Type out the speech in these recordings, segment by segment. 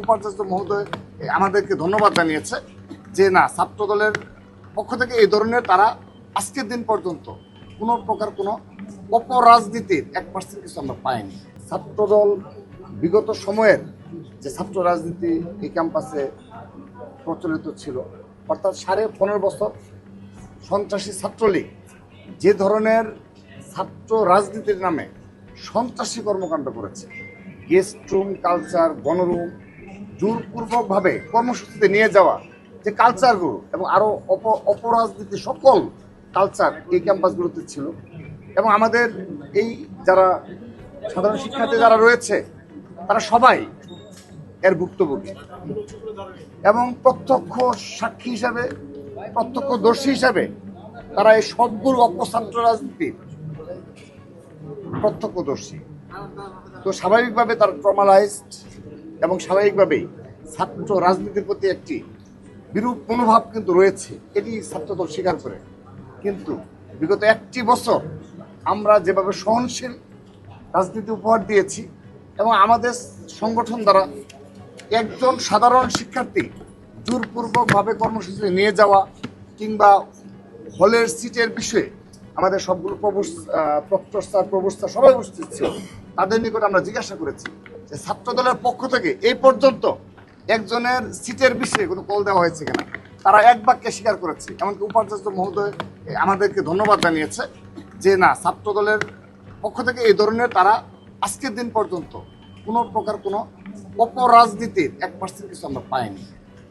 উপাচার্য মহোদয় আমাদেরকে ধন্যবাদ জানিয়েছে যে না ছাত্র দলের পক্ষ থেকে এই ধরনের তারা আজকের দিন পর্যন্ত কোনো প্রকার কোনো অপরাজনীতির এক পার্সেন্ট কিছু আমরা পাইনি। ছাত্রদল বিগত সময়ের যে ছাত্র রাজনীতি এই ক্যাম্পাসে প্রচলিত ছিল, অর্থাৎ সাড়ে পনেরো বছর সন্ত্রাসী ছাত্রলীগ যে ধরনের ছাত্র রাজনীতির নামে সন্ত্রাসী কর্মকাণ্ড করেছে গেস্ট রুম কালচার গণরুম জোরপূর্বকভাবে কর্মসূচিতে নিয়ে যাওয়া যে কালচারগুলো এবং আরও অপ, অপরাজনীতি সকল কালচার এই ক্যাম্পাসগুলোতে ছিল এবং আমাদের এই যারা সাধারণ শিক্ষার্থী যারা রয়েছে, তারা সবাই এর ভুক্তভোগী এবং প্রত্যক্ষ সাক্ষী হিসাবে প্রত্যক্ষদর্শী হিসাবে তারা এই সবগুলো অপছাত্র রাজনীতির প্রত্যক্ষদর্শী তো স্বাভাবিকভাবে তার ট্রমালাইজড এবং স্বাভাবিকভাবেই ছাত্র রাজনীতির প্রতি একটি বিরূপ মনোভাব কিন্তু রয়েছে এটি ছাত্রদল স্বীকার করে। কিন্তু বিগত একটি বছর আমরা যেভাবে সহনশীল রাজনীতি উপহার দিয়েছি এবং আমাদের সংগঠন দ্বারা একজন সাধারণ শিক্ষার্থী জোরপূর্বকভাবে কর্মসূচিতে নিয়ে যাওয়া কিংবা হলের সিটের বিষয়ে আমাদের সবগুলো প্রবস- আহ, প্রক্টর সবাই উপস্থিত ছিল তাদের নিকট আমরা জিজ্ঞাসা করেছি। যে ছাত্র দলের পক্ষ থেকে এই পর্যন্ত একজনের সিটের বিষয়ে কোনো কল দেওয়া হয়েছে কিনা, তারা এক বাক্যে স্বীকার করেছে। এমনকি উপাচার্য মহোদয় আমাদেরকে ধন্যবাদ জানিয়েছে যে, না ছাত্র দলের পক্ষ থেকে এই ধরনের তারা আজকের দিন পর্যন্ত কোনো প্রকার কোনো অপরাজনীতির এক পার্সেন্ট কিছু আমরা পাইনি।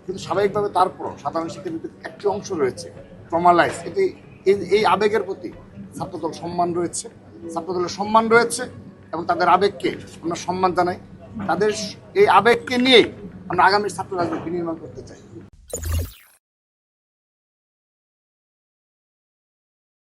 কিন্তু স্বাভাবিকভাবে তারপরও সাধারণ শিক্ষার্থীদের একটি অংশ রয়েছে ট্রমালাইজ এটি এই- এই আবেগের প্রতি ছাত্রদল সম্মান রয়েছে। ছাত্রদলের সম্মান রয়েছে। এবং তাদের আবেগকে আমরা সম্মান জানাই। তাদের এই আবেগকে নিয়ে আমরা আগামী ছাত্র রাজনীতি নির্মাণ করতে চাই।